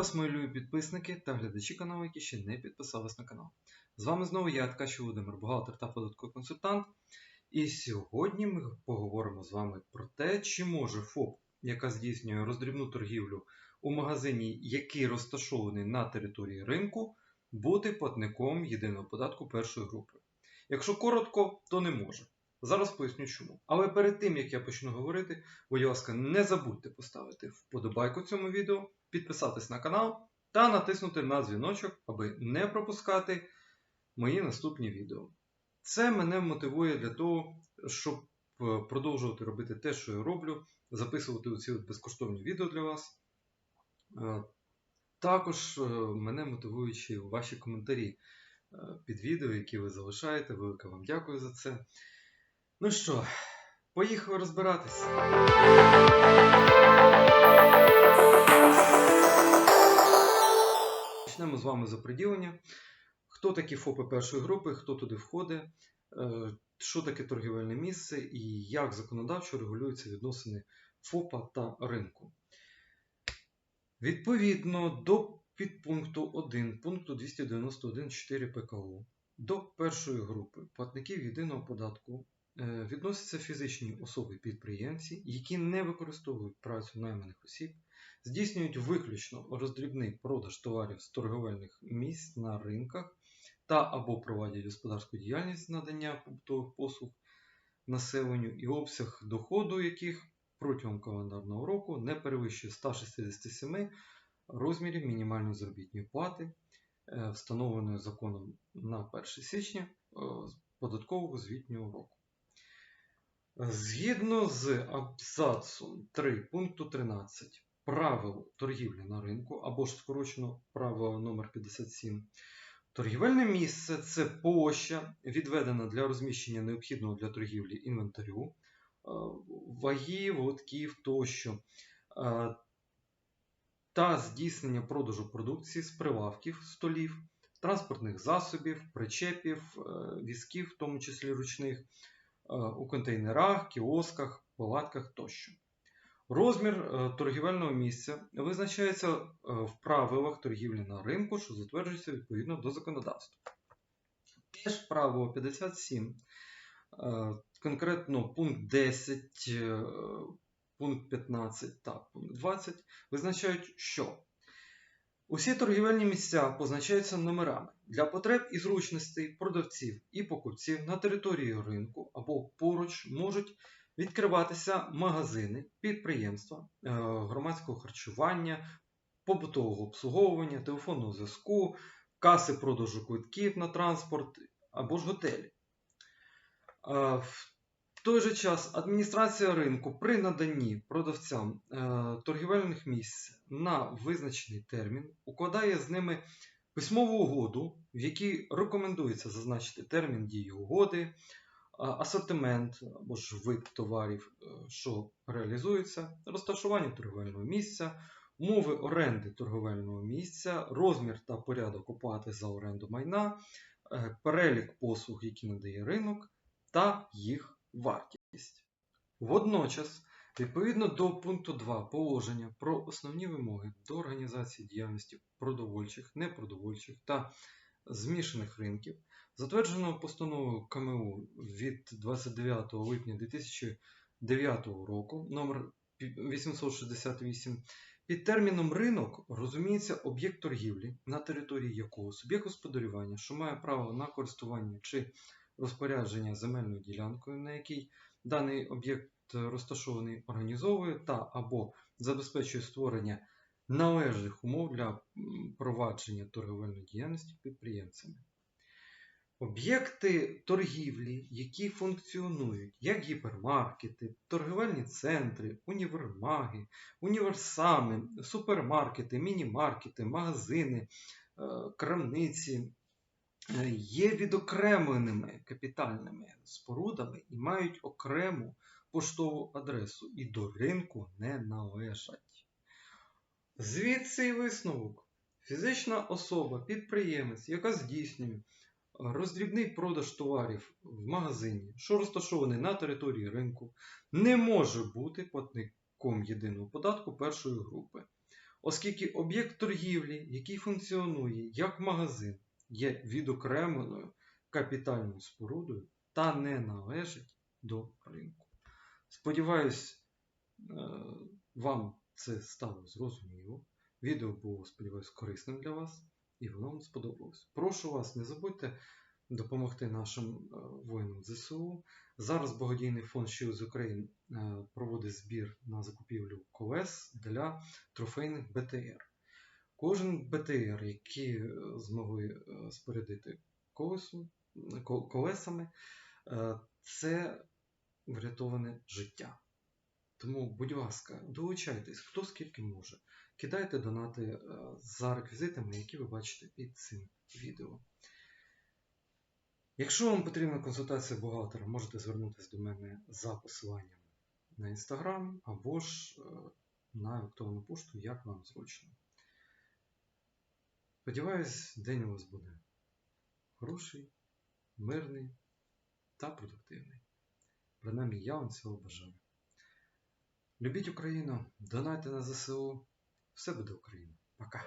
вас, мої любі підписники та глядачі каналу, які ще не підписались на канал. З вами знову я, Ткач Володимир, бухгалтер та податковий консультант. І сьогодні ми поговоримо з вами про те, чи може ФОП, яка здійснює роздрібну торгівлю у магазині, який розташований на території ринку, бути платником єдиного податку першої групи. Якщо коротко, то не може. Зараз поясню чому. Але перед тим як я почну говорити, будь ласка, не забудьте поставити вподобайку цьому відео, підписатись на канал та натиснути на дзвіночок, аби не пропускати мої наступні відео. Це мене мотивує для того, щоб е, продовжувати робити те, що я роблю, записувати оці безкоштовні відео для вас. Е, Також е, мене мотивують ще ваші коментарі під відео, які ви залишаєте. Велике вам дякую за це. Ну що, поїхали розбиратися. Почнемо з вами з оприділення. Хто такі ФОПи першої групи, хто туди входить, е, що таке торгівельне місце і як законодавчо регулюються відносини ФОПа та ринку. Відповідно до підпункту 1 пункту 291.4 ПКУ до першої групи платників єдиного податку відносяться фізичні особи-підприємці, які не використовують працю найманих осіб, здійснюють виключно роздрібний продаж товарів з торговельних місць на ринках та або проводять господарську діяльність надання побутових послуг населенню і обсяг доходу яких протягом календарного року не перевищує 167 розмірів мінімальної заробітної плати, е, встановленої законом на 1 січня е, податкового звітнього року. Згідно з абзацом 3 пункту 13 правил торгівлі на ринку, або ж скорочено правило номер 57, торгівельне місце це площа, відведена для розміщення необхідного для торгівлі інвентарю, е, вагів, лотків тощо, е, та здійснення продажу продукції з прилавків, столів, транспортних засобів, причепів, е, візків, в тому числі ручних, у контейнерах, кіосках, палатках тощо. Розмір е, торгівельного місця визначається е, в правилах торгівлі на ринку, що затверджується відповідно до законодавства. Теж правило 57, е, конкретно пункт 10, е, пункт 15 та пункт 20 визначають, що усі торгівельні місця позначаються номерами для потреб і зручностей продавців і покупців на території ринку або поруч можуть відкриватися магазини, підприємства, е, громадського харчування, побутового обслуговування, телефонного зв'язку, каси продажу квитків на транспорт або ж готелі. Е, В той же час адміністрація ринку при наданні продавцям е, торгівельних місць на визначений термін укладає з ними письмову угоду, в якій рекомендується зазначити термін дії угоди, а- асортимент або ж вид товарів, е, що реалізується, розташування торговельного місця, умови оренди торговельного місця, розмір та порядок оплати за оренду майна, е, перелік послуг, які надає ринок, та їх вартість. Водночас, відповідно до пункту 2 положення про основні вимоги до організації діяльності продовольчих, непродовольчих та змішаних ринків, затвердженого постановою КМУ від 29 липня 2009 року номер 868 під терміном ринок розуміється об'єкт торгівлі, на території якого суб'єкт господарювання, що має право на користування чи розпорядження земельною ділянкою, на якій даний об'єкт розташований, організовує та або забезпечує створення належних умов для провадження торговельної діяльності підприємцями. Об'єкти торгівлі, які функціонують як гіпермаркети, торговельні центри, універмаги, універсами, супермаркети, міні-маркети, магазини, е, крамниці, є відокремленими капітальними спорудами і мають окрему поштову адресу і до ринку не належать. Звідси і висновок. Фізична особа, підприємець, яка здійснює роздрібний продаж товарів в магазині, що розташований на території ринку, не може бути платником єдиного податку першої групи, оскільки об'єкт торгівлі, який функціонує як магазин, є відокремленою капітальною спорудою та не належить до ринку. Сподіваюсь, е, вам це стало зрозуміло. Відео було, сподіваюсь, корисним для вас і воно вам сподобалось. Прошу вас, не забудьте допомогти нашим е, воїнам ЗСУ. Зараз благодійний фонд Shield з України е, проводить збір на закупівлю колес для трофейних БТР. Кожен БТР, який е, змогли е, спорядити колесом, ко- колесами, е, це врятоване життя. Тому, будь ласка, долучайтесь, хто скільки може. Кидайте донати е, за реквізитами, які ви бачите під цим відео. Якщо вам потрібна консультація бухгалтера, можете звернутися до мене за посиланням на інстаграм або ж е, на електронну пошту, як вам зручно. Сподіваюсь, день у вас буде хороший, мирний та продуктивний. Принаймні, я вам цього бажаю. Любіть Україну, донайте на ЗСУ. Все буде Україна. Пока.